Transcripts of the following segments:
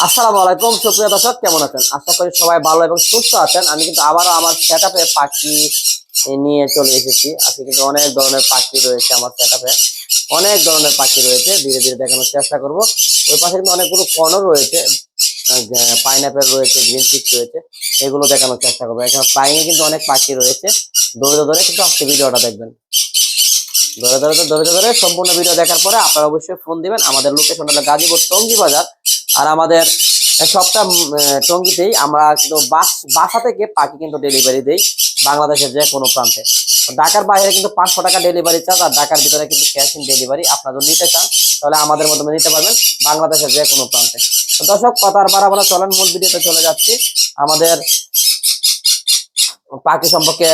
আসসালামু আলাইকুম সুপ্রিয় দর্শক কেমন আছেন আশা করি সবাই ভালো এবং সুস্থ আছেন আমি কিন্তু আবারও আমার সেট পাখি নিয়ে চলে এসেছি আজকে কিন্তু অনেক ধরনের পাখি রয়েছে আমার সেট অনেক ধরনের পাখি রয়েছে ধীরে ধীরে দেখানোর চেষ্টা করব ওই পাশে কিন্তু অনেকগুলো কর্নর রয়েছে পাইনাপেল রয়েছে গ্রিন চিক রয়েছে এগুলো দেখানোর চেষ্টা করব এখানে ফ্লাইং কিন্তু অনেক পাখি রয়েছে ধরে ধরে কিন্তু আজকে ভিডিওটা দেখবেন ধরে ধরে ধরে ধরে সম্পূর্ণ ভিডিও দেখার পরে আপনারা অবশ্যই ফোন দিবেন আমাদের লোকেশন হলো গাজীপুর টঙ্গি বাজার আর আমাদের সবটা টঙ্গিতেই আমরা কিন্তু বাস, বাসা থেকে পাখি কিন্তু ডেলিভারি দেই বাংলাদেশের যে কোনো প্রান্তে। ঢাকার বাইরে কিন্তু পাঁচশো টাকা ডেলিভারি চার্জ আর ঢাকার ভিতরে কিন্তু ক্যাশ ইন ডেলিভারি আপনারা নিতে চান, তাহলে আমাদের মাধ্যমে নিতে পারবেন বাংলাদেশের যে কোনো প্রান্তে। তো দর্শক কথা আর বাড়াবাড়া চলেন, মূল ভিডিওতে চলে যাচ্ছি। আমাদের পাখি সম্পর্কে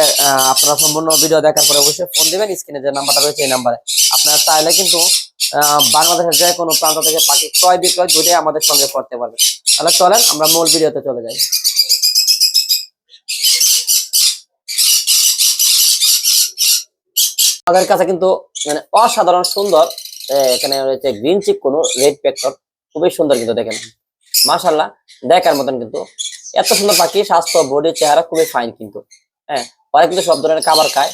আপনারা সম্পূর্ণ ভিডিও দেখার পরে অবশ্যই ফোন দিবেন স্ক্রিনে যে নাম্বারটা রয়েছে, এই নাম্বারে আপনারা চাইলে কিন্তু বাংলাদেশের যে কোনো প্রান্ত থেকে পাখি ক্রয় বিক্রয় দুটোই আমাদের সঙ্গে করতে পারবেন তাহলে চলেন, আমরা মূল ভিডিওতে চলে যাই। আমাদের কাছে কিন্তু মানে অসাধারণ সুন্দর এখানে রয়েছে গ্রিন চিক কোনো রেড পেক্টর খুবই সুন্দর কিন্তু দেখেন। মাশাল্লাহ দেখার মতন কিন্তু। এত সুন্দর পাখি, স্বাস্থ্য বডি চেহারা খুবই ফাইন কিন্তু। হ্যাঁ ওরা কিন্তু সব ধরনের খাবার খায়।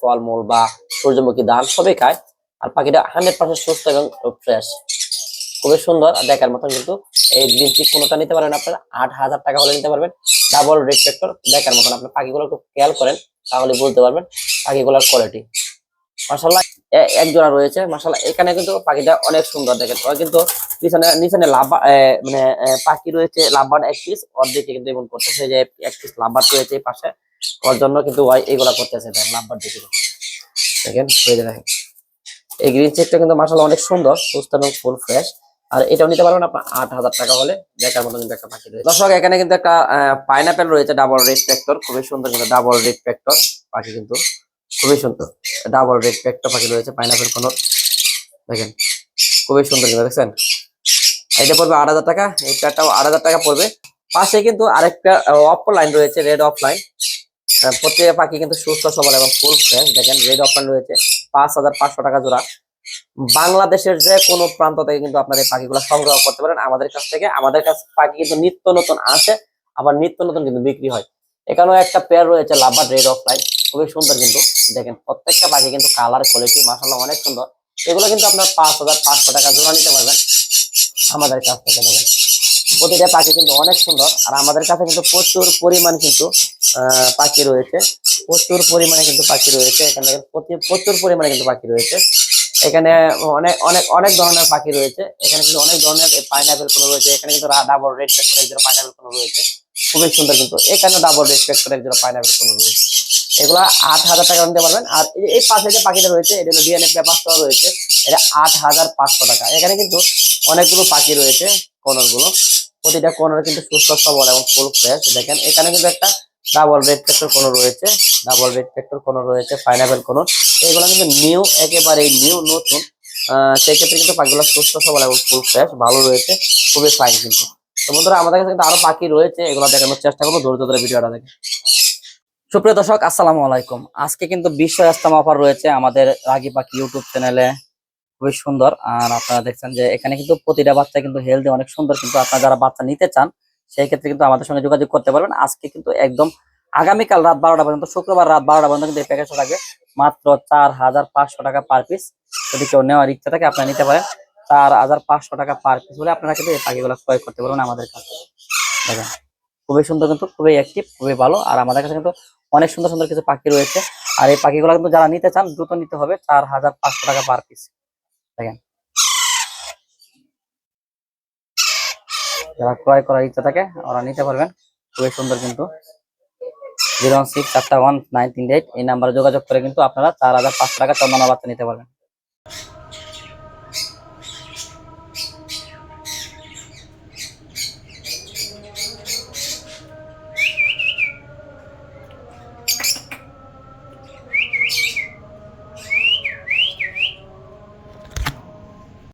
ফলমূল বা সূর্যমুখী ধান সবই খায়। আর পাখিটা হান্ড্রেড পার্সেন্ট সুস্থ এবং ফ্রেশ খুবই সুন্দর দেখার মতন কিন্তু এই গ্রিন চিক কোনোটা নিতে পারবেন আপনারা। আট হাজার টাকা হলে নিতে পারবেন। ডাবল রেড ফ্যাক্টর দেখার মতন। আপনার পাখিগুলো একটু খেয়াল করেন, তাহলে বুঝতে পারবেন পাখিগুলোর কোয়ালিটি মাসাল্লাহ এক জোড়া রয়েছে। মাসাল্লাহ এখানে কিন্তু পাখিটা অনেক সুন্দর দেখেন। ওরা কিন্তু পিছনে, নিচনে লাভা মানে পাখি রয়েছে লাভবার এক পিস অর্ধেকে কিন্তু এমন করতেছে যে, এক পিস লাভবার রয়েছে পাশে। ওর জন্য কিন্তু ওই এগুলা করতেছে লাভবার দিকে দেখেন। হয়ে যাবে এই গ্রিন চেকটা কিন্তু মাসাল্লাহ অনেক সুন্দর, সুস্থ এবং ফুল ফ্রেশ আর এটাও নিতে পারবেন আপনার আট হাজার টাকা হলে, দেখার মতো একটা পাখি রয়েছে। দর্শক, এখানে কিন্তু একটা পাইনাপেল রয়েছে ডাবল রেড ফ্যাক্টর খুবই সুন্দর কিন্তু ডাবল রেড ফ্যাক্টর পাখি কিন্তু খুবই সুন্দর ডাবল রেড ফ্যাক্টর পাখি রয়েছে পাইনাপেল কোনো। দেখেন, খুবই সুন্দর কিন্তু, দেখছেন? এটা পড়বে আট হাজার টাকা এই প্যাডটাও আট হাজার টাকা পড়বে। পাশে কিন্তু আরেকটা অফ লাইন রয়েছে রেড অফ লাইন প্রত্যেকটা পাখি কিন্তু সুস্থ, সবল এবং ফুল ফ্রেশ দেখেন রেড অপশন রয়েছে, পাঁচ হাজার পাঁচশো টাকা জোড়া। বাংলাদেশের যে কোনো প্রান্ত থেকে কিন্তু আপনার এই পাখিগুলো সংগ্রহ করতে পারেন। আমাদের কাছ থেকে, আমাদের কাছে পাখি কিন্তু নিত্য নতুন আসে আবার নিত্য নতুন কিন্তু বিক্রি হয়। এখানেও একটা পেয়ার রয়েছে লাভার রেড অফ লাইন খুবই সুন্দর কিন্তু। দেখেন, প্রত্যেকটা পাখি কিন্তু কালার কোয়ালিটি মাসাল্লাহ অনেক সুন্দর। এগুলো কিন্তু আপনার পাঁচ হাজার পাঁচশো টাকা জোড়া নিতে পারবেন। আমাদের কাছ থেকে দেখেন। প্রতিটা পাখি কিন্তু অনেক সুন্দর। আর আমাদের কাছে কিন্তু প্রচুর পরিমাণ কিন্তু পাখি রয়েছে। প্রচুর পরিমাণে কিন্তু পাখি রয়েছে। এখানে প্রচুর পরিমাণে কিন্তু পাখি রয়েছে। এখানে অনেক অনেক অনেক ধরনের পাখি রয়েছে। এখানে কিন্তু অনেক ধরনের পাইনাপেল কোনো রয়েছে। এখানে কিন্তু ডাবল রেড ফ্যাক্টর একজন পাইনাপেল কোনো রয়েছে। খুবই সুন্দর কিন্তু। এখানে ডাবল রেড ফ্যাক্টর একজন পাইনাপেল কোনো রয়েছে। এগুলো আট হাজার টাকা নিতে পারবেন। আর এই- পাশে যে পাখিটা রয়েছে, এটা হলো ডিএনএ পেপারটাও রয়েছে। এটা আট হাজার পাঁচশো টাকা। এখানে কিন্তু অনেকগুলো পাখি রয়েছে কোনরগুলো প্রতিটা কোনর কিন্তু সুস্থ সবল এবং ফুল ফ্রেশ দেখেন, এখানে কিন্তু একটা ডাবল রেড ফ্যাক্টর কোনো রয়েছে। ডাবল রেড ফ্যাক্টর কোনো রয়েছে পাইনাপেল কোনো এগুলো কিন্তু নিউ একেবারে নিউ নতুন। সেক্ষেত্রে কিন্তু পাখিগুলো সুস্থ সবল এবং ফুল ফ্রেশ ভালো রয়েছে, খুবই ফাইন কিন্তু। তো বন্ধুরা, আমাদের কাছে কিন্তু আরও পাখি রয়েছে, এগুলো দেখানোর চেষ্টা করব ধৈর্য ধরে ভিডিওটা দেখে। সুপ্রিয় দর্শক, আসসালামু আলাইকুম। আজকে কিন্তু বিশ্ব ইস্তামা অফার রয়েছে আমাদের রাগি পাখি ইউটিউব চ্যানেলে খুবই সুন্দর। আর আপনারা দেখছেন যে এখানে কিন্তু প্রতিটা বাচ্চা কিন্তু হেলদি অনেক সুন্দর কিন্তু আপনারা যারা বাচ্চা নিতে চান, সেই ক্ষেত্রে কিন্তু আমাদের সঙ্গে যোগাযোগ করতে পারবেন। আজকে কিন্তু একদম আগামীকাল রাত বারোটা পর্যন্ত, শুক্রবার রাত বারোটা পর্যন্ত কিন্তু এই প্যাকেজটা থাকে। মাত্র চার হাজার পাঁচশো টাকা পার পিস যদি কেউ নেওয়ার ইচ্ছা থাকে, আপনারা নিতে পারেন। চার হাজার পাঁচশো টাকা পার পিস বলে আপনারা কিন্তু এই পাখিগুলো ক্রয় করতে পারবেন আমাদের কাছে দেখেন, খুবই সুন্দর কিন্তু, খুবই অ্যাক্টিভ খুবই ভালো। আর আমাদের কাছে কিন্তু অনেক সুন্দর সুন্দর কিছু পাখি রয়েছে। আর এই পাখিগুলো কিন্তু যারা নিতে চান, দ্রুত নিতে হবে চার হাজার পাঁচশো টাকা পার পিস দেখেন। যারা ক্রয় করার ইচ্ছা থাকে, ওরা নিতে পারবেন। খুবই সুন্দর কিন্তু। জিরো সিক্স, চারটা ওয়ান, নাইন, তিন, এইট, এই নাম্বারে যোগাযোগ করে কিন্তু আপনারা চার হাজার পাঁচশো টাকা চন্দনা বাচ্চা নিতে পারবেন।